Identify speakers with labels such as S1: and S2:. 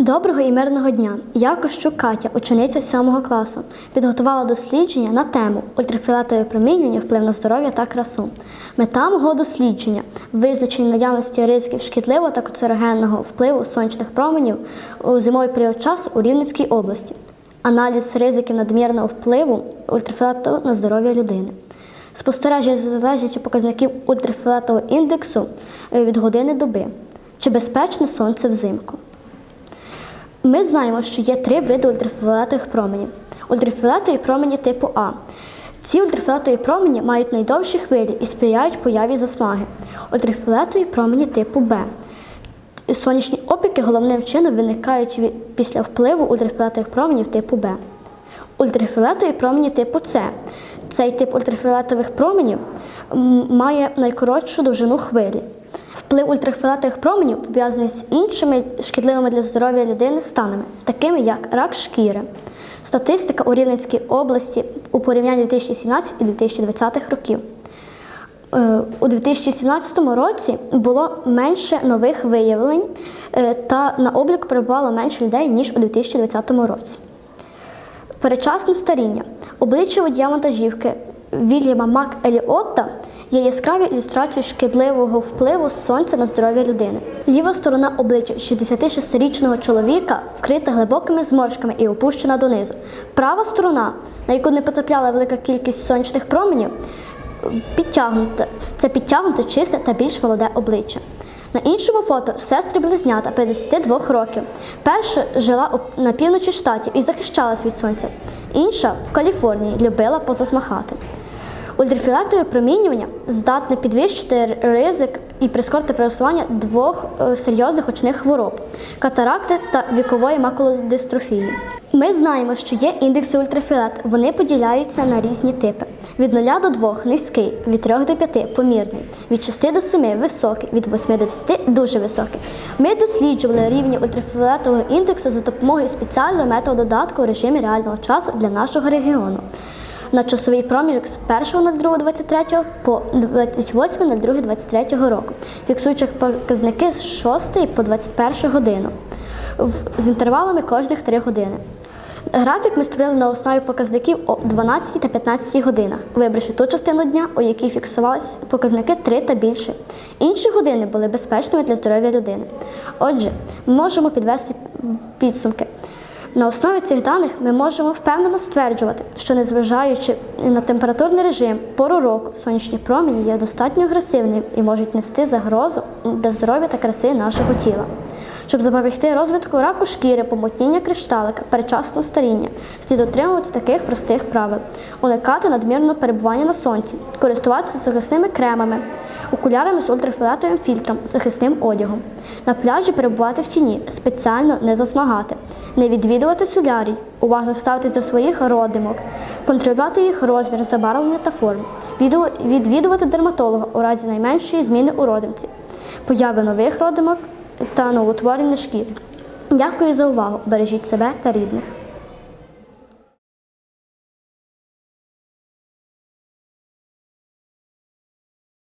S1: Доброго і мирного дня! Я Кощук Катя, учениця 7 класу, підготувала дослідження на тему ультрафіолетове промінювання вплив на здоров'я та красу. Мета мого дослідження визначення наявності ризиків шкідливого та канцерогенного впливу сонячних променів у зимовий період часу у Рівненській області, аналіз ризиків надмірного впливу ультрафіолету на здоров'я людини. Спостереження за залежністю показників ультрафіолетового індексу е, від години доби. Чи безпечне сонце взимку? Ми знаємо, що є три види ультрафіолетових променів. Ультрафіолетові промені типу А. Ці ультрафіолетові промені мають найдовші хвилі і сприяють появі засмаги. Ультрафіолетові промені типу Б. Сонячні опіки головним чином виникають після впливу ультрафіолетових променів типу Б. Ультрафіолетові промені типу С. Цей тип ультрафіолетових променів має найкоротшу довжину хвилі. Вплив ультрафіолетових променів пов'язаний з іншими шкідливими для здоров'я людини станами, такими як рак шкіри. Статистика у Рівненській області у порівнянні 2017 і 2020 років. Е, У 2017 році було менше нових виявлень е, та на облік перебувало менше людей, ніж у 2020 році. Передчасне старіння. Обличчя водія вантажівки Вільяма Мак Еліотта є яскравою ілюстрацією шкідливого впливу сонця на здоров'я людини. Ліва сторона обличчя 66-річного чоловіка вкрита глибокими зморшками і опущена донизу. Права сторона, на яку не потрапляла велика кількість сонячних променів, підтягнуте. Це підтягнуте, чисте та більш молоде обличчя. На іншому фото сестри близнята 52 років. Перша жила на півночі штатів і захищалась від сонця. Інша в Каліфорнії любила позасмахати. Ультрафіолетове промінювання здатне підвищити ризик і прискорити просування двох е, серйозних очних хвороб катаракти та вікової макулодистрофії. Ми знаємо, що є індекси ультрафіолет. Вони поділяються на різні типи: від 0 до 2 низький, від 3 до 5 помірний, від 6 до 7 високий, від 8 до 10 дуже високий. Ми досліджували рівні ультрафіолетового індексу за допомогою спеціального методу додатку в режимі реального часу для нашого регіону на часовий проміжок з 1.02.23 по 28.02.23 року, фіксуючи показники з 6 по 21 годину з інтервалами кожних 3 години. Графік ми створили на основі показників о 12 та 15 годинах, вибравши ту частину дня, у якій фіксувалися показники 3 та більше. Інші години були безпечними для здоров'я людини. Отже, ми можемо підвести підсумки. На основі цих даних ми можемо впевнено стверджувати, що незважаючи на температурний режим, пору року, сонячні промені є достатньо агресивними і можуть нести загрозу для здоров'я та краси нашого тіла. Щоб запобігти розвитку раку шкіри, помутніння кришталика, передчасного старіння, слід дотримуватися таких простих правил: уникати надмірного перебування на сонці, користуватися захисними кремами, окулярами з ультрафіолетовим фільтром, захисним одягом. На пляжі перебувати в тіні, спеціально не засмагати, не відвідувати солярій, уважно ставитись до своїх родимок, контролювати їх розмір, забарвлення та форму, відвідувати- дерматолога у разі найменшої зміни у родимці, появи нових родимок та новоутворення шкіри. Дякую за увагу! Бережіть себе та рідних.